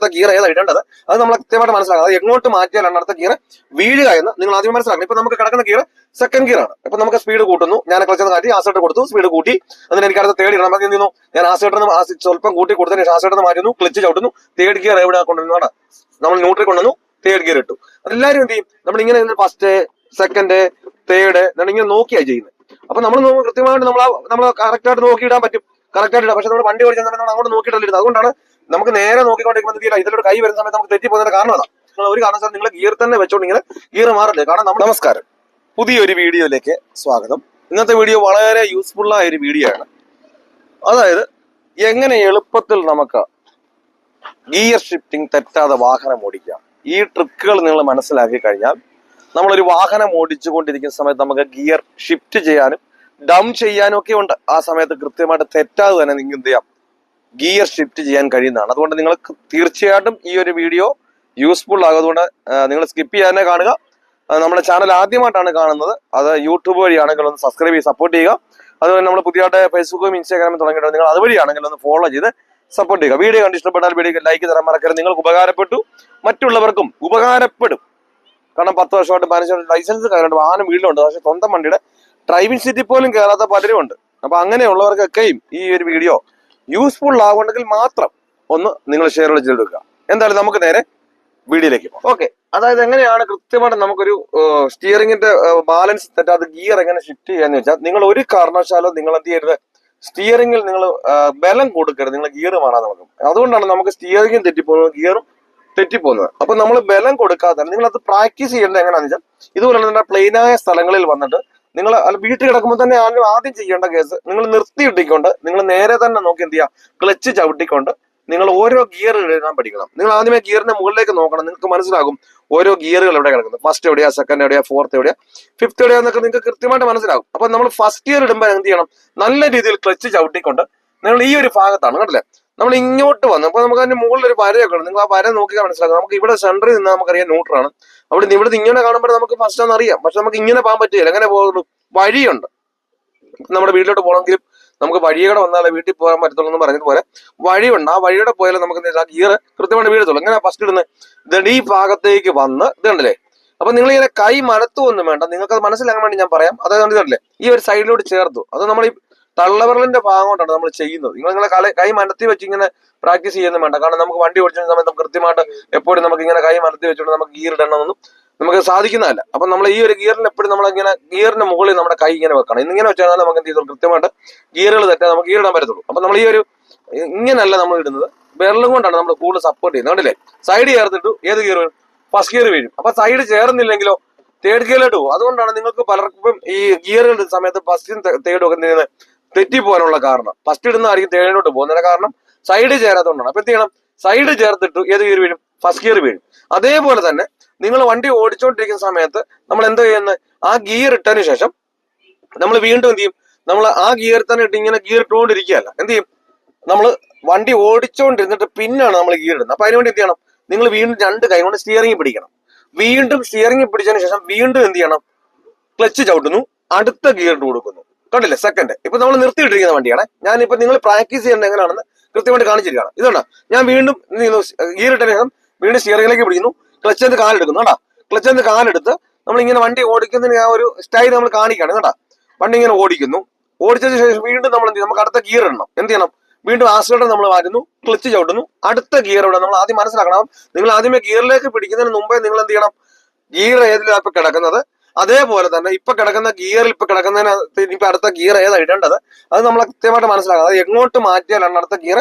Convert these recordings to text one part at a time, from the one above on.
അടുത്ത ഗിയർ ഏതാണ് ഇടേണ്ടത്? അത് നമ്മൾ കൃത്യമായിട്ട് മനസ്സിലാക്കുക അത് എങ്ങോട്ട് മാറ്റിയാലാണ് അടുത്ത ഗിയർ വീഴുക എന്ന് നിങ്ങൾ ആദ്യം മനസ്സിലാക്കണം. ഇപ്പൊ നമുക്ക് കിടക്കുന്ന ഗിയർ സെക്കൻഡ് ഗിയർ ആണ്. ഇപ്പൊ നമുക്ക് സ്പീഡ് കൂട്ടുന്നു. ഞാൻ ക്ലച്ച് കാട്ടി ആസേട്ട് കൊടുത്തു സ്പീഡ് കൂട്ടി. അതിന് എനിക്ക് അടുത്ത തേർഡ് ഇടണം എന്ത് ചെയ്യുന്നു? ഞാൻ ആസേട്ടിന് സ്വല്പം കൂട്ടി കൊടുത്തതിന് ശേഷം ആസൈഡിൽ മാറ്റുന്നു. ക്ലച്ച് ചവിട്ടുന്നു. തേർഡ് ഗിയർ എവിടെ കൊണ്ടുവന്നു ആണ് നമ്മൾ ന്യൂട്രി കൊണ്ടുവന്നു. തേർഡ് ഗിയർ ഇട്ടു. അതെല്ലാവരും എന്ത് ചെയ്യും? നമ്മൾ ഇങ്ങനെ ഫസ്റ്റ് സെക്കൻഡ് തേർഡ് ഇങ്ങനെ നോക്കിയാ ചെയ്യുന്നത്. അപ്പൊ നമ്മൾ കൃത്യമായിട്ട് നമ്മൾ നമ്മൾ കറക്റ്റ് ആയിട്ട് നോക്കി ഇടാൻ പറ്റും. കറക്റ്റ് ആയിട്ട് പക്ഷെ നമ്മൾ വണ്ടി ഓടിച്ചാൽ നമ്മൾ അങ്ങോട്ട് നോക്കിയിട്ടല്ലിരുന്നത് അതുകൊണ്ടാണ് നമുക്ക് നേരെ നോക്കിക്കൊണ്ടിരിക്കുമ്പോൾ ഇതിലൊരു കൈ വരുന്ന സമയത്ത് നമുക്ക് തെറ്റിപ്പോകുന്നതിന്റെ കാരണം അതാണ് നിങ്ങൾ ഒരു കാരണം നിങ്ങൾ ഗിയർ തന്നെ വെച്ചോണ്ട് ഇങ്ങനെ ഗിയർ മാറില്ലേ? കാരണം നമ്മൾ നമസ്കാരം. പുതിയൊരു വീഡിയോയിലേക്ക് സ്വാഗതം. ഇന്നത്തെ വീഡിയോ വളരെ യൂസ്ഫുൾ ആയ ഒരു വീഡിയോ ആണ്. അതായത് എങ്ങനെ എളുപ്പത്തിൽ നമുക്ക് ഗിയർ ഷിഫ്റ്റിംഗ് തെറ്റാതെ വാഹനം ഓടിക്കാം? ഈ ട്രിക്കുകൾ നിങ്ങൾ മനസ്സിലാക്കി കഴിഞ്ഞാൽ നമ്മളൊരു വാഹനം ഓടിച്ചുകൊണ്ടിരിക്കുന്ന സമയത്ത് നമുക്ക് ഗിയർ ഷിഫ്റ്റ് ചെയ്യാനും ഡൗൺ ചെയ്യാനും ഒക്കെ ഉണ്ട്. ആ സമയത്ത് കൃത്യമായിട്ട് തെറ്റാതെ തന്നെ നിങ്ങൾക്ക് എന്ത് ചെയ്യാം? ഗിയർ ഷിഫ്റ്റ് ചെയ്യാൻ കഴിയുന്നതാണ്. അതുകൊണ്ട് നിങ്ങൾ തീർച്ചയായിട്ടും ഈ ഒരു വീഡിയോ യൂസ്ഫുൾ ആകുന്നതുകൊണ്ട് നിങ്ങൾ സ്കിപ്പ് ചെയ്യാനേ കാണുക. നമ്മുടെ ചാനൽ ആദ്യമായിട്ടാണ് കാണുന്നത്. അത് യൂട്യൂബ് വഴിയാണെങ്കിൽ ഒന്ന് സബ്സ്ക്രൈബ് ചെയ്ത് സപ്പോർട്ട് ചെയ്യുക. അതുപോലെ നമ്മൾ പുതിയതായിട്ട് ഫേസ്ബുക്കും ഇൻസ്റ്റാഗ്രാമും തുടങ്ങിയിട്ട് നിങ്ങൾ അതുവഴിയാണെങ്കിൽ ഒന്ന് ഫോളോ ചെയ്ത് സപ്പോർട്ട് ചെയ്യുക. വീഡിയോ കണ്ട് ഇഷ്ടപ്പെട്ടാൽ വീഡിയോ ലൈക്ക് തരാൻ മറക്കരുത്. നിങ്ങൾക്ക് ഉപകാരപ്പെട്ടു മറ്റുള്ളവർക്കും ഉപകാരപ്പെടും. കാരണം പത്ത് വർഷമായിട്ട് പതിനഞ്ച് വർഷം ലൈസൻസ് കയറുണ്ട് വാഹനം വീട്ടിലുണ്ട്. പക്ഷേ സ്വന്തം വണ്ടിയുടെ ഡ്രൈവിംഗ് സീറ്റിൽ പോലും കയറാത്ത പലരും ഉണ്ട് അപ്പൊ അങ്ങനെയുള്ളവർക്കൊക്കെയും ഈ ഒരു വീഡിയോ യൂസ്ഫുൾ ആവുന്നുണ്ടെങ്കിൽ മാത്രം ഒന്ന് നിങ്ങൾ ഷെയർ ചെയ്തെടുക്കുക. എന്തായാലും നമുക്ക് നേരെ വീഡിയോയിലേക്ക് പോകാം. ഓക്കെ അതായത് എങ്ങനെയാണ് കൃത്യമായിട്ട് നമുക്കൊരു സ്റ്റിയറിംഗിന്റെ ബാലൻസ് തെറ്റാത്ത ഗിയർ എങ്ങനെ ഷിഫ്റ്റ് ചെയ്യാന്ന് വെച്ചാൽ നിങ്ങൾ ഒരു കാരണവശാലും നിങ്ങൾ എന്ത് ചെയ്യരുത് സ്റ്റിയറിംഗിൽ നിങ്ങൾ ബലം കൊടുക്കരുത്. നിങ്ങൾ ഗിയർ മാറാൻ നോക്കും അതുകൊണ്ടാണ് നമുക്ക് സ്റ്റിയറിംഗും തെറ്റിപ്പോകുന്നത് ഗിയറും തെറ്റിപ്പോകുന്നത്. അപ്പൊ നമ്മൾ ബലം കൊടുക്കാതെ നിങ്ങൾ അത് പ്രാക്ടീസ് ചെയ്യേണ്ടത് എങ്ങനെയാണെന്ന് വെച്ചാൽ ഇതുപോലെ തന്നെ പ്ലെയിനായ സ്ഥലങ്ങളിൽ വന്നിട്ട് നിങ്ങൾ വീട്ടിൽ കിടക്കുമ്പോൾ തന്നെ ആദ്യം ചെയ്യേണ്ട കേസ് നിങ്ങൾ നിർത്തിയിട്ടിക്കൊണ്ട് നിങ്ങൾ നേരെ തന്നെ നോക്കി എന്ത് ചെയ്യുക ക്ലച്ച് ചവിട്ടിക്കൊണ്ട് നിങ്ങൾ ഓരോ ഗിയർ എഴുതാൻ പഠിക്കണം. നിങ്ങൾ ആദ്യമേ ഗിയറിന്റെ മുകളിലേക്ക് നോക്കണം. നിങ്ങൾക്ക് മനസ്സിലാകും ഓരോ ഗിയറുകൾ എവിടെ കിടക്കുന്നത്. ഫസ്റ്റ് എവിടെയാ സെക്കൻഡ് എവിടെയാ ഫോർത്ത് എവിടെയാ ഫിഫ്ത് എവിടെയാ എന്നൊക്കെ നിങ്ങൾക്ക് കൃത്യമായിട്ട് മനസ്സിലാകും. അപ്പൊ നമ്മൾ ഫസ്റ്റ് ഇയർ ഇടുമ്പോൾ എന്ത് ചെയ്യണം? നല്ല രീതിയിൽ ക്ലച്ച് ചവിട്ടിക്കൊണ്ട് നിങ്ങൾ ഈ ഒരു ഭാഗത്താണ് കണ്ടില്ലേ? നമ്മൾ ഇങ്ങോട്ട് വന്നു അപ്പൊ നമുക്ക് അതിന്റെ മുകളിൽ ഒരു വരയൊക്കെ ഉണ്ട്. നിങ്ങൾ ആ വര നോക്കിയാൽ മനസ്സിലാക്കാം നമുക്ക് ഇവിടെ സെന്ററിൽ നിന്ന് നമുക്കറിയാം ന്യൂട്രാണ് അവിടെ നിന്ന് ഇവിടുന്ന് ഇങ്ങനെ കാണുമ്പോൾ നമുക്ക് ഫസ്റ്റ് ഒന്ന് അറിയാം. പക്ഷെ നമുക്ക് ഇങ്ങനെ പോകാൻ പറ്റില്ല. എങ്ങനെ പോകുള്ളൂ വഴിയുണ്ട്. നമ്മുടെ വീട്ടിലോട്ട് പോകണമെങ്കിലും നമുക്ക് വഴിയുടെ വന്നാലേ വീട്ടിൽ പോകാൻ പറ്റത്തുള്ളൂ എന്ന് പറഞ്ഞതുപോലെ വഴിയുണ്ട്. ആ വഴിയുടെ പോയാലും നമുക്ക് ഗിയർ കൃത്യമായിട്ട് വീഴത്തുള്ളൂ. എങ്ങനെ ഫസ്റ്റ് ഇടുന്നത് ഇതുണ്ട് ഈ ഭാഗത്തേക്ക് വന്ന് ഇതുണ്ടല്ലേ അപ്പൊ നിങ്ങൾ ഇങ്ങനെ കൈ മലത്തുമൊന്നും വേണ്ട. നിങ്ങൾക്ക് അത് മനസ്സിലാക്കാൻ വേണ്ടി ഞാൻ പറയാം. അതായത് ഇതല്ലേ ഈ ഒരു സൈഡിലോട്ട് ചേർത്തു. അത് നമ്മൾ ഈ തള്ളവിരലിന്റെ ഭാഗം കൊണ്ടാണ് നമ്മൾ ചെയ്യുന്നത്. നിങ്ങൾ നിങ്ങളെ കളി കൈ മനത്തി വെച്ച് ഇങ്ങനെ പ്രാക്ടീസ് ചെയ്യുന്നു വേണ്ട. കാരണം നമുക്ക് വണ്ടി ഓടിച്ച സമയത്ത് നമുക്ക് കൃത്യമായിട്ട് എപ്പോഴും നമുക്ക് ഇങ്ങനെ കൈ മനത്തി വെച്ചുകൊണ്ട് നമുക്ക് ഗിയർ ഇടണമെന്നും നമുക്ക് സാധിക്കുന്നതല്ല. അപ്പൊ നമ്മൾ ഈ ഒരു ഗിയറിൽ എപ്പോഴും നമ്മൾ ഇങ്ങനെ ഗിയറിന് മുകളിൽ നമ്മുടെ കൈ ഇങ്ങനെ വെക്കണം. ഇന്നിങ്ങനെ വെച്ചാൽ നമുക്ക് എന്ത് ചെയ്തു? കൃത്യമായിട്ട് ഗിയറുകൾ തെറ്റാൻ നമുക്ക് ഗിയർ ഇടാൻ പറ്റത്തുള്ളൂ. അപ്പൊ നമ്മൾ ഈ ഒരു ഇങ്ങനല്ല നമ്മൾ ഇടുന്നത്. വിരലും കൊണ്ടാണ് നമ്മൾ കൂടുതൽ സപ്പോർട്ട് ചെയ്യുന്നത്. കണ്ടില്ലേ? സൈഡ് ചേർത്തിട്ടു ഏത് ഗിയർ വീഴും? ഫസ്റ്റ് ഗിയർ വീഴും. അപ്പൊ സൈഡ് ചേർന്നില്ലെങ്കിലോ തേർഡ് ഗിയറിലോട്ട് പോകും. അതുകൊണ്ടാണ് നിങ്ങൾക്ക് പലർക്കും ഈ ഗിയറുകളുടെ സമയത്ത് ഫസ്റ്റും തേർഡും ഒക്കെ തെറ്റിപ്പോകാനുള്ള കാരണം. ഫസ്റ്റ് ഇടുന്ന ഇടുന്നതായിരിക്കും തേർഡിലോട്ട് പോകുന്നതിന്റെ കാരണം സൈഡ് ചേരാത്തതുകൊണ്ടാണ്. അപ്പൊ എന്ത് ചെയ്യണം? സൈഡ് ചേർത്തിട്ട് ഏത് ഗിയർ വീഴും? ഫസ്റ്റ് ഗിയർ വീഴും. അതേപോലെ തന്നെ നിങ്ങൾ വണ്ടി ഓടിച്ചുകൊണ്ടിരിക്കുന്ന സമയത്ത് നമ്മൾ എന്താ ചെയ്യുന്നത് ആ ഗിയർ ഇട്ടതിന് ശേഷം നമ്മൾ വീണ്ടും എന്ത് ചെയ്യും? നമ്മൾ ആ ഗിയർ തന്നെ ഇട്ട് ഇങ്ങനെ ഗിയർ ഇട്ടുകൊണ്ടിരിക്കുകയല്ല. എന്ത് ചെയ്യും? നമ്മൾ വണ്ടി ഓടിച്ചുകൊണ്ടിരുന്നിട്ട് പിന്നാണ് നമ്മൾ ഗിയർ ഇടുന്നത്. അപ്പൊ അതിനുവേണ്ടി എന്ത് ചെയ്യണം? നിങ്ങൾ വീണ്ടും രണ്ട് കൈ കൊണ്ട് സ്റ്റിയറിംഗ് പിടിക്കണം. വീണ്ടും സ്റ്റിയറിംഗ് പിടിച്ചതിന് ശേഷം വീണ്ടും എന്ത് ചെയ്യണം? ക്ലച്ച് ചവിട്ടുന്നു. അടുത്ത ഗിയർ ഇട്ട് കൊടുക്കുന്നു. കണ്ടില്ലേ? സെക്കൻഡ് ഇപ്പൊ നമ്മൾ നിർത്തിയിട്ടിരിക്കുന്ന വണ്ടിയാണ്. ഇപ്പൊ നിങ്ങൾ പ്രാക്ടീസ് ചെയ്യേണ്ടത് എങ്ങനെയാണെന്ന് കൃത്യമായിട്ട് കാണിച്ചിരിക്കുകയാണ് ഇതുകൊണ്ടാ ഞാൻ വീണ്ടും ഗിയർ ശേഷം വീണ്ടും സ്റ്റിയറിംഗിലേക്ക് പിടിക്കുന്നു. ക്ലച്ച് എന്ന് കാലെടുക്കുന്നു കേട്ടോ ക്ലച്ച് എന്ന് കാലെടുത്ത് നമ്മൾ ഇങ്ങനെ വണ്ടി ഓടിക്കുന്നതിന് ആ ഒരു സ്റ്റൈൽ നമ്മൾ കാണിക്കുകയാണ്. കേട്ടോ വണ്ടി ഇങ്ങനെ ഓടിക്കുന്നു. ഓടിച്ചതിന് ശേഷം വീണ്ടും നമ്മൾ എന്ത് ചെയ്യും? നമുക്ക് അടുത്ത ഗിയർ ഇടണം. എന്ത് ചെയ്യണം? വീണ്ടും ആക്സിലേറ്റർ നമ്മൾ മാറ്റുന്നു. ക്ലച്ച് ചവിട്ടുന്നു. അടുത്ത ഗിയർ ഇവിടെ നമ്മൾ ആദ്യം മനസ്സിലാക്കണം. നിങ്ങൾ ആദ്യമേ ഗിയറിലേക്ക് പിടിക്കുന്നതിന് മുമ്പേ നിങ്ങൾ എന്ത് ചെയ്യണം? ഗിയർ ഏതിലാണ് ഇപ്പൊ കിടക്കുന്നത്? അതേപോലെ തന്നെ ഇപ്പൊ കിടക്കുന്ന ഗിയറിൽ ഇപ്പൊ കിടക്കുന്നതിന് ഇപ്പൊ അടുത്ത ഗിയർ ഏതാ ഇടേണ്ടത്? അത് നമ്മൾ കൃത്യമായിട്ട് മനസ്സിലാക്കുക അത് എങ്ങോട്ട് മാറ്റിയാലാണ് അടുത്ത ഗിയർ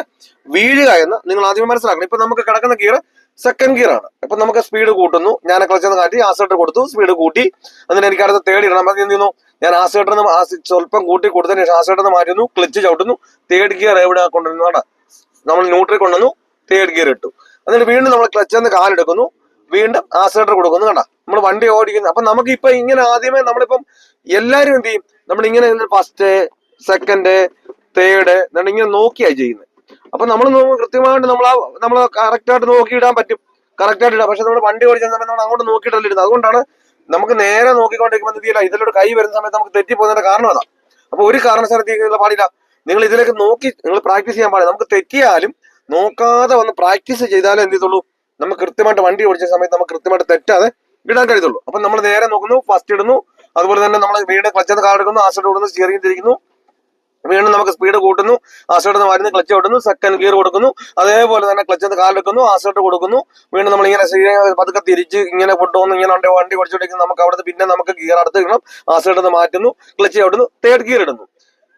വീഴുക എന്ന് നിങ്ങൾ ആദ്യം മനസ്സിലാക്കണം. ഇപ്പൊ നമുക്ക് കിടക്കുന്ന ഗിയർ സെക്കൻഡ് ഗിയർ ആണ്. ഇപ്പൊ നമുക്ക് സ്പീഡ് കൂട്ടുന്നു. ഞാൻ ക്ലച്ച് കാട്ടി ആസേട്ടർ കൊടുത്തു. സ്പീഡ് കൂട്ടി. എന്നിട്ട് എനിക്ക് അടുത്ത തേർഡ് ഇടണം എന്ത് ചെയ്യുന്നു? ഞാൻ ആസിലേറ്ററിന് സ്വല്പം കൂട്ടി കൊടുത്തതിന് ശേഷം ആസിലേറ്ററിന് മാറ്റുന്നു. ക്ലച്ച് ചവിട്ടുന്നു. തേർഡ് ഗിയർ എവിടെ കൊണ്ടുവരുന്നു നമ്മൾ ന്യൂട്രി കൊണ്ടുവന്നു. തേർഡ് ഗിയർ ഇട്ടു. എന്നിട്ട് വീണ്ടും നമ്മൾ ക്ലച്ച് ഒന്ന് കാലെടുക്കുന്നു. വീണ്ടും ആസിലേറ്റർ കൊടുക്കുന്നു കണ്ട? നമ്മൾ വണ്ടി ഓടിക്കുന്നു. അപ്പൊ നമുക്ക് ഇപ്പൊ ഇങ്ങനെ ആദ്യമേ നമ്മളിപ്പം എല്ലാരും എന്ത് ചെയ്യും? നമ്മൾ ഇങ്ങനെ ഫസ്റ്റ് സെക്കൻഡ് തേർഡ് എന്നിട്ട് ഇങ്ങനെ നോക്കിയാ ചെയ്യുന്നത് അപ്പൊ നമ്മൾ കൃത്യമായിട്ട് നമ്മൾ ആ നമ്മൾ കറക്റ്റായിട്ട് നോക്കി ഇടാൻ പറ്റും. കറക്റ്റായിട്ട് ഇടാം. പക്ഷെ നമ്മൾ വണ്ടി ഓടിച്ച സമയത്ത് നമ്മൾ അങ്ങോട്ട് നോക്കിയിട്ടല്ല ഇരുന്നത് അതുകൊണ്ടാണ് നമുക്ക് നേരെ നോക്കിക്കൊണ്ടിരിക്കുമ്പോൾ എന്ത് ഇതിലൂടെ കൈ വരുന്ന സമയത്ത് നമുക്ക് തെറ്റിപ്പോകുന്നതിന്റെ കാരണം അതാ. അപ്പൊ ഒരു കാരണവശാലും പാടില്ല. നിങ്ങൾ ഇതിലേക്ക് നോക്കി നിങ്ങൾ പ്രാക്ടീസ് ചെയ്യാൻ പാടില്ല. നമുക്ക് തെറ്റിയാലും നോക്കാതെ വന്ന് പ്രാക്ടീസ് ചെയ്താലേ എന്ത് ചെയ്തുള്ളൂ നമുക്ക് കൃത്യമായിട്ട് വണ്ടി ഓടിച്ച സമയത്ത് നമുക്ക് കൃത്യമായിട്ട് തെറ്റാതെ ഇടാൻ കഴിയത്തുള്ളൂ അപ്പൊ നമ്മൾ നേരെ നോക്കുന്നു ഫസ്റ്റ് ഇടുന്നു. അതുപോലെ തന്നെ നമ്മൾ വീണ്ടും ക്ലച്ചത് കാലെടുക്കുന്നു ആസിഡ് ഓടുന്നു സ്റ്റിയറിംഗ് തിരിക്കുന്നു. വീണ്ടും നമുക്ക് സ്പീഡ് കൂട്ടുന്നു. ആസിഡ് വരുന്ന ക്ലച്ച് ഓടുന്നു സെക്കൻഡ് ഗിയർ കൊടുക്കുന്നു. അതേപോലെ തന്നെ ക്ലച്ചത് കാലെടുക്കുന്നു ആസിഡ് കൊടുക്കുന്നു. വീണ്ടും നമ്മൾ ഇങ്ങനെ പതുക്കെ തിരിച്ച് ഇങ്ങനെ കൊണ്ടുവന്ന് ഇങ്ങനെ വണ്ടി വണ്ടി ഓടിച്ചോണ്ടിരിക്കുന്നു നമുക്ക് അവിടുന്ന് പിന്നെ നമുക്ക് ഗിയർ അടുത്ത് ഇടണം. ആസിഡ് മാറ്റുന്നു ക്ലച്ച് ഓടുന്നു തേർഡ് ഗിയർ ഇടുന്നു.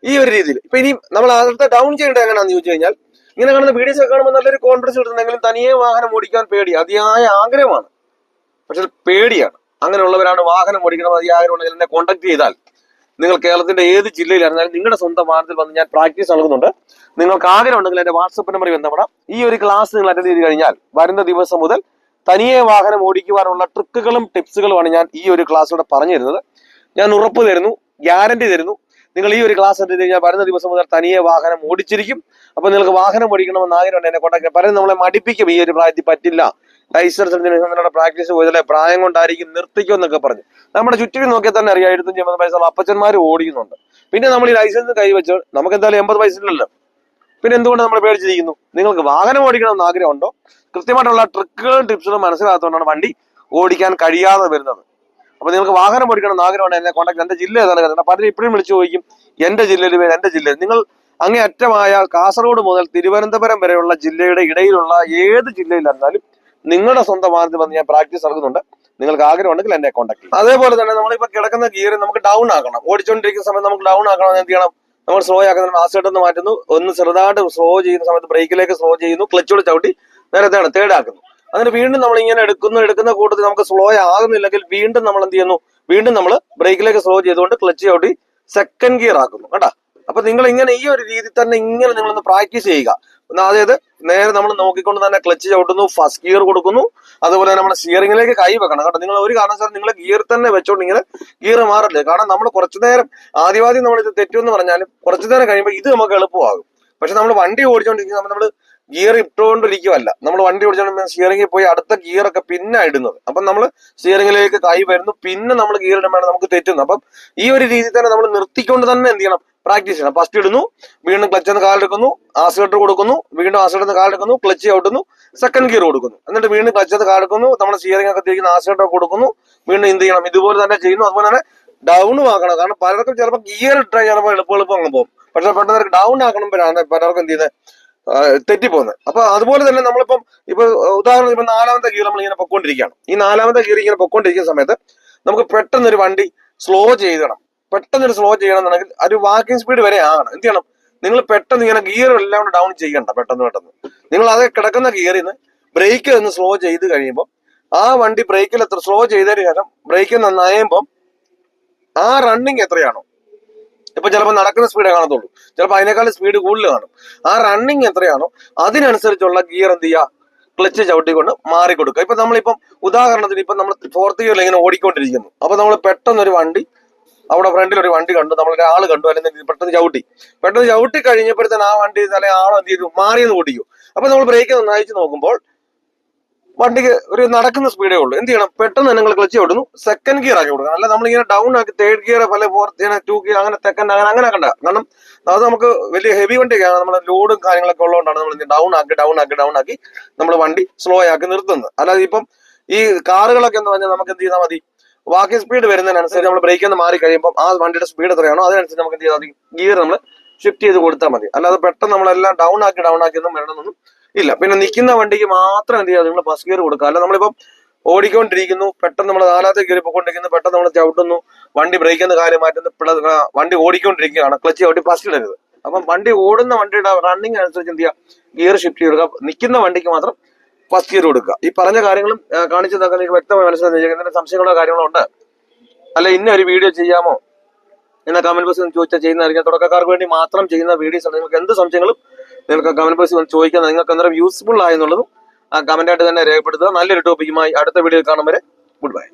ഈ ഒരു രീതിയിൽ. ഇപ്പൊ ഇനി നമ്മൾ അടുത്ത ഡൗൺ ചെയ്യേണ്ടത് എങ്ങനെയാണെന്ന് ചോദിച്ചു കഴിഞ്ഞാൽ ഇങ്ങനെ കാണുന്ന വീഡിയോസ് ഒക്കെ കാണുമ്പോൾ നല്ലൊരു കോൺഫിഡൻസ് കിട്ടുന്നെങ്കിലും തനിയെ വാഹനം ഓടിക്കാൻ പേടി. അതിയായ ആഗ്രഹമാണ്. പക്ഷെ പേടിയാണ്. അങ്ങനെയുള്ളവരാണ് വാഹനം ഓടിക്കണം അതിയായ ആഗ്രഹമുണ്ടെങ്കിൽ എന്നെ കോൺടാക്ട് ചെയ്താൽ. നിങ്ങൾ കേരളത്തിന്റെ ഏത് ജില്ലയിലായിരുന്നാലും നിങ്ങളുടെ സ്വന്തം വാഹനത്തിൽ വന്ന് ഞാൻ പ്രാക്ടീസ് നൽകുന്നുണ്ട് നിങ്ങൾക്ക് ആഗ്രഹം ഉണ്ടെങ്കിൽ എന്റെ വാട്സപ്പ് നമ്പർ ബന്ധപ്പെടാം. ഈ ഒരു ക്ലാസ് നിങ്ങൾ അറ്റൻഡ് ചെയ്ത് കഴിഞ്ഞാൽ വരുന്ന ദിവസം മുതൽ തനിയെ വാഹനം ഓടിക്കുവാനുള്ള ട്രിക്കുകളും ടിപ്സുകളുമാണ് ഞാൻ ഈ ഒരു ക്ലാസ്സിലൂടെ പറഞ്ഞു തരുന്നത് ഞാൻ ഉറപ്പ് തരുന്നു ഗ്യാരണ്ടി തരുന്നു. നിങ്ങൾ ഈ ഒരു ക്ലാസ് അറ്റൻഡ് കഴിഞ്ഞാൽ വരുന്ന ദിവസം മുതൽ തനിയെ വാഹനം ഓടിച്ചിരിക്കും. അപ്പൊ നിങ്ങൾക്ക് വാഹനം ഓടിക്കണമെന്ന് ആഗ്രഹം എന്നെ കോൺടാക്ട് പലരും നമ്മളെ മടിപ്പിക്കും ഈ ഒരു പ്രായത്തിൽ പറ്റില്ല. ലൈസൻസ് എടുത്തതിന് പ്രാക്ടീസ് പോയതല്ലേ? പ്രായം കൊണ്ടായിരിക്കും നിർത്തിക്കും എന്നൊക്കെ പറഞ്ഞു. നമ്മുടെ ചുറ്റിനും നോക്കിയാൽ തന്നെ അറിയാം എഴുപത്തഞ്ച് എൺപത് വയസ്സുള്ള അപ്പച്ചന്മാർ ഓടിക്കുന്നുണ്ട്. പിന്നെ നമ്മൾ ഈ ലൈസൻസ് കൈവച്ച് നമുക്ക് എന്തായാലും എൺപത് വയസ്സിലല്ലോ? പിന്നെ എന്തുകൊണ്ട് നമ്മൾ പേടിച്ചിരിക്കുന്നു? നിങ്ങൾക്ക് വാഹനം ഓടിക്കണമെന്ന് ആഗ്രഹമുണ്ടോ? കൃത്യമായിട്ടുള്ള ട്രിക്കുകളും ടിപ്സുകളും മനസ്സിലാകത്തോണ്ടാണ് വണ്ടി ഓടിക്കാൻ കഴിയാതെ വരുന്നത്. അപ്പൊ നിങ്ങൾക്ക് വാഹനം ഓടിക്കണം ആഗ്രഹമാണ് എന്നെ കോൺടാക്ട് എന്റെ ജില്ല ഏതാണ് കാരണം പലരും ഇപ്പോഴും വിളിച്ചു ചോദിക്കും എന്റെ ജില്ലയിൽ പേര് എന്റെ ജില്ലയിൽ നിങ്ങൾ അങ്ങേ അറ്റമായ കാസർഗോഡ് മുതൽ തിരുവനന്തപുരം വരെയുള്ള ജില്ലയുടെ ഇടയിലുള്ള ഏത് ജില്ലയിലായിരുന്നാലും നിങ്ങളുടെ സ്വന്തം വാഹനത്തിൽ വന്ന് ഞാൻ പ്രാക്ടീസ് നൽകുന്നുണ്ട് നിങ്ങൾക്ക് ആഗ്രഹമുണ്ടെങ്കിൽ എന്നെ കോൺടാക്ട് ചെയ്യും. അതേപോലെ തന്നെ നമ്മളിപ്പോ കിടക്കുന്ന ഗിയർ നമുക്ക് ഡൗൺ ആക്കണം. ഓടിച്ചുകൊണ്ടിരിക്കുന്ന സമയത്ത് നമുക്ക് ഡൗൺ ആക്കണം എന്ത് ചെയ്യണം? നമ്മൾ സ്ലോ ആക്കുന്ന ആസിഡ് മാറ്റുന്നു. ഒന്ന് ചെറുതായിട്ട് സ്ലോ ചെയ്യുന്ന സമയത്ത് ബ്രേക്കിലേക്ക് സ്ലോ ചെയ്യുന്നു. ക്ലച്ചോട് ചവിട്ടി നേരത്തെയാണ് തേർഡ് ആക്കുന്നു. അതിന് വീണ്ടും നമ്മൾ ഇങ്ങനെ എടുക്കുന്നു എടുക്കുന്ന കൂട്ടത്തിൽ നമുക്ക് സ്ലോ ആകുന്നില്ലെങ്കിൽ വീണ്ടും നമ്മൾ എന്ത് ചെയ്യുന്നു? വീണ്ടും നമ്മൾ ബ്രേക്കിലേക്ക് സ്ലോ ചെയ്തുകൊണ്ട് ക്ലച്ച് ചവിട്ടി സെക്കൻഡ് ഗിയർ ആക്കുന്നു കേട്ടാ അപ്പൊ നിങ്ങൾ ഇങ്ങനെ ഈ ഒരു രീതി തന്നെ ഇങ്ങനെ നിങ്ങളൊന്ന് പ്രാക്ടീസ് ചെയ്യുക. അതായത് നേരെ നമ്മൾ നോക്കിക്കൊണ്ട് തന്നെ ക്ലച്ച് ചവിട്ടുന്നു ഫസ്റ്റ് ഗിയർ കൊടുക്കുന്നു അതുപോലെ തന്നെ നമ്മുടെ സ്റ്റിയറിംഗിലേക്ക് കൈ വെക്കണം കേട്ടോ നിങ്ങൾ ഒരു കാരണവശാലും നിങ്ങൾ ഗിയർ തന്നെ വെച്ചോണ്ട് ഇങ്ങനെ ഗിയർ മാറില്ലേ കാരണം നമ്മൾ കുറച്ചു നേരം ആദ്യമാദ്യം നമ്മൾ ഇത് തെറ്റുമെന്ന് പറഞ്ഞാലും കുറച്ചു നേരം കഴിയുമ്പോൾ ഇത് നമുക്ക് എളുപ്പമാകും. പക്ഷെ നമ്മൾ വണ്ടി ഓടിച്ചോണ്ടിരിക്കുന്ന നമ്മൾ ഗിയർ ഇട്ടുകൊണ്ടിരിക്കുവല്ല. നമ്മൾ വണ്ടി ഓടിച്ചാൽ സ്റ്റിയറിംഗിൽ പോയി അടുത്ത ഗിയർ ഒക്കെ പിന്നെ ഇടുന്നത്. അപ്പം നമ്മൾ സ്റ്റിയറിംഗിലേക്ക് കൈ വരുന്നു പിന്നെ നമ്മൾ ഗിയർ ഇടുമ്പോൾ നമുക്ക് തെറ്റുന്നു അപ്പം ഈ ഒരു രീതിയിൽ തന്നെ നമ്മൾ നിർത്തിക്കൊണ്ട് തന്നെ എന്ത് ചെയ്യണം? പ്രാക്ടീസ് ചെയ്യണം. ഫസ്റ്റ് ഇടുന്നു വീണ്ടും ക്ലച്ച് നിന്ന് കാലെടുക്കുന്നു ആസിലേറ്റർ കൊടുക്കുന്നു വീണ്ടും ആസിലേറ്റർ കാലെടുക്കുന്നു ക്ലച്ച് ഔട്ടുന്നു സെക്കൻഡ് ഗിയർ കൊടുക്കുന്നു. എന്നിട്ട് വീണ്ടും ക്ലച്ച് നിന്ന് കാലെടുക്കുന്നു നമ്മൾ സ്റ്റിയറിംഗ് ഒക്കെ തിരിക്കുന്ന ആസിലേറ്റർ കൊടുക്കുന്നു വീണ്ടും എന്ത് ചെയ്യണം? ഇതുപോലെ തന്നെ ചെയ്യുന്നു. അതുപോലെ തന്നെ ഡൗണും ആക്കണം. കാരണം പലർക്കും ചിലപ്പോൾ ഗിയർ ഇട്ടാൽ ചിലപ്പോൾ എളുപ്പം എളുപ്പം അങ്ങ് പോകും. പക്ഷെ പെട്ടെന്ന് ഡൗൺ ആക്കണം പലർക്കും എന്ത് ചെയ്യുന്നത്? തെറ്റിപ്പോകുന്നത് അപ്പൊ അതുപോലെ തന്നെ നമ്മളിപ്പം ഇപ്പൊ ഉദാഹരണം ഇപ്പൊ നാലാമത്തെ ഗിയർ നമ്മൾ ഇങ്ങനെ പൊക്കോണ്ടിരിക്കുകയാണ് ഈ നാലാമത്തെ ഗിയർ ഇങ്ങനെ പൊക്കോണ്ടിരിക്കുന്ന സമയത്ത് നമുക്ക് പെട്ടെന്ന് ഒരു വണ്ടി സ്ലോ ചെയ്യണം പെട്ടെന്ന് ഒരു സ്ലോ ചെയ്യണമെന്നുണ്ടെങ്കിൽ ഒരു വാക്കിംഗ് സ്പീഡ് വരെ ആകണം. എന്ത് ചെയ്യണം? നിങ്ങൾ പെട്ടെന്ന് ഇങ്ങനെ ഗിയർ എല്ലാം ഡൗൺ ചെയ്യണ്ട പെട്ടെന്ന് പെട്ടെന്ന്. നിങ്ങൾ അത് കിടക്കുന്ന ഗിയറിൽ നിന്ന് ബ്രേക്ക് ഒന്ന് സ്ലോ ചെയ്ത് കഴിയുമ്പോൾ ആ വണ്ടി ബ്രേക്കിൽ എത്ര സ്ലോ ചെയ്തതിന് ശേഷം ബ്രേക്ക് നന്നായുമ്പോൾ ആ റണ്ണിങ് എത്രയാണോ? ഇപ്പൊ ചിലപ്പോൾ നടക്കുന്ന സ്പീഡേ കാണത്തുള്ളൂ. ചിലപ്പോൾ അതിനേക്കാളും സ്പീഡ് കൂടുതൽ കാണും. ആ റണ്ണിങ് എത്രയാണോ അതിനനുസരിച്ചുള്ള ഗിയർ എന്ത് ചെയ്യുക? ക്ലച്ച് ചവിട്ടിക്കൊണ്ട് മാറി കൊടുക്കുക ഇപ്പൊ നമ്മളിപ്പം ഉദാഹരണത്തിന് ഇപ്പൊ നമ്മൾ ഫോർത്ത് ഗിയറിൽ ഇങ്ങനെ ഓടിക്കൊണ്ടിരിക്കുന്നു. അപ്പൊ നമ്മൾ പെട്ടെന്ന് ഒരു വണ്ടി അവിടെ ഫ്രണ്ടിൽ ഒരു വണ്ടി കണ്ടു. നമ്മൾ ഒരാൾ കണ്ടു. അല്ലെങ്കിൽ പെട്ടെന്ന് ചവിട്ടി. പെട്ടെന്ന് ചവിട്ടി കഴിഞ്ഞപ്പോഴത്തേന് ആ വണ്ടി അല്ലെങ്കിൽ ആളോ എന്ത് ചെയ്തു? മാറിയെന്ന് ഓടിക്കും. അപ്പൊ നമ്മൾ ബ്രേക്ക് നന്നായിച്ച് നോക്കുമ്പോൾ വണ്ടിക്ക് ഒരു നടക്കുന്ന സ്പീഡേ ഉള്ളൂ. എന്ത് ചെയ്യണം? പെട്ടെന്ന് നിങ്ങൾ ക്ലച്ച് ഓടുന്നു. സെക്കൻഡ് ഗിയർ ആക്കി കൊടുക്കണം. അല്ല നമ്മളിങ്ങനെ ഡൗൺ ആക്കി തേർഡ് ഗിയർ പല ഫോർത്ത് ടു ഗിയർ അങ്ങനെ സെക്കൻഡ് അങ്ങനെ അങ്ങനെ ആക്കണ്ട. കാരണം അത് നമുക്ക് വലിയ ഹെവി വണ്ടിയൊക്കെയാണ് നമ്മൾ ലോഡും കാര്യങ്ങളൊക്കെ ഉള്ളതുകൊണ്ടാണ് നമ്മൾ ഡൗൺ ആക്കി ഡൗൺ ആക്കി ഡൗൺ ആക്കി നമ്മൾ വണ്ടി സ്ലോ ആക്കി നിർത്തുന്നത്. അല്ലാതെ ഇപ്പം ഈ കാറുകളൊക്കെ എന്ന് പറഞ്ഞാൽ നമുക്ക് എന്ത് ചെയ്താൽ മതി? വാക്കി സ്പീഡ് വരുന്നതിനനുസരിച്ച് നമ്മൾ ബ്രേക്കിൽ നിന്ന് മാറി കഴിയുമ്പോൾ ആ വണ്ടിയുടെ സ്പീഡ് എത്രയാണോ അതിനനുസരിച്ച് നമുക്ക് എന്ത് ചെയ്താൽ മതി? ഗിയർ നമ്മൾ ഷിഫ്റ്റ് ചെയ്ത് കൊടുത്താൽ മതി. അല്ലാതെ പെട്ടെന്ന് നമ്മളെല്ലാം ഡൗൺ ആക്കി ഡൗൺ ആക്കി ഒന്നും വരണമെന്നൊന്നും ഇല്ല. പിന്നെ നിൽക്കുന്ന വണ്ടിക്ക് മാത്രം എന്ത് ചെയ്യുക നിങ്ങൾ ഫസ്റ്റ് ഗിയർ കൊടുക്കുക. അല്ല നമ്മളിപ്പം ഓടിക്കൊണ്ടിരിക്കുന്നു. പെട്ടെന്ന് നമ്മൾ നാലാമത്തെ ഗിയർ പോയിക്കൊണ്ടിരിക്കുന്നു. പെട്ടെന്ന് നമ്മൾ ചവിട്ടുന്നു. വണ്ടി ബ്രേക്ക് കാര്യം മാറ്റുന്നു. വണ്ടി ഓടിക്കൊണ്ടിരിക്കുകയാണ്. ക്ലച്ച് ചവിട്ടി ഫസ്റ്റ് ഇടരുത്. അപ്പം വണ്ടി ഓടുന്ന വണ്ടിയുടെ റണ്ണിങ് അനുസരിച്ച് എന്ത് ചെയ്യുക? ഗിയർ ഷിഫ്റ്റ് ചെയ്ത് കൊടുക്കുക. നിൽക്കുന്ന വണ്ടിക്ക് മാത്രം ഫസ്റ്റ് ഗിയർ കൊടുക്കുക. ഈ പറഞ്ഞ കാര്യങ്ങളും കാണിച്ചതൊക്കെ നിങ്ങൾക്ക് വ്യക്തമായി മനസ്സിലാക്കി എന്തെങ്കിലും സംശയങ്ങളോ കാര്യങ്ങളോ ഉണ്ട്? അല്ല ഇന്ന ഒരു വീഡിയോ ചെയ്യാമോ? എന്ന കമന്റ് ബോക്സിൽ നിന്ന് ചോദിച്ചാൽ ചെയ്യുന്നതായിരിക്കും തുടക്കക്കാർക്ക് വേണ്ടി മാത്രം ചെയ്യുന്ന വീഡിയോസ് ആണ്. നിങ്ങൾക്ക് എന്ത് സംശയങ്ങളും നിങ്ങൾക്ക് കമന്റ് ബോക്സിൽ വന്ന് ചോദിക്കാൻ നിങ്ങൾക്ക് അന്നേരം യൂസ്ഫുൾ ആയെന്നുള്ളതും ആ കമന്റ് ആയിട്ട് തന്നെ രേഖപ്പെടുത്തുക. നല്ലൊരു ടോപ്പിക്കുമായി അടുത്ത വീഡിയോയിൽ കാണും വരെ. Good bye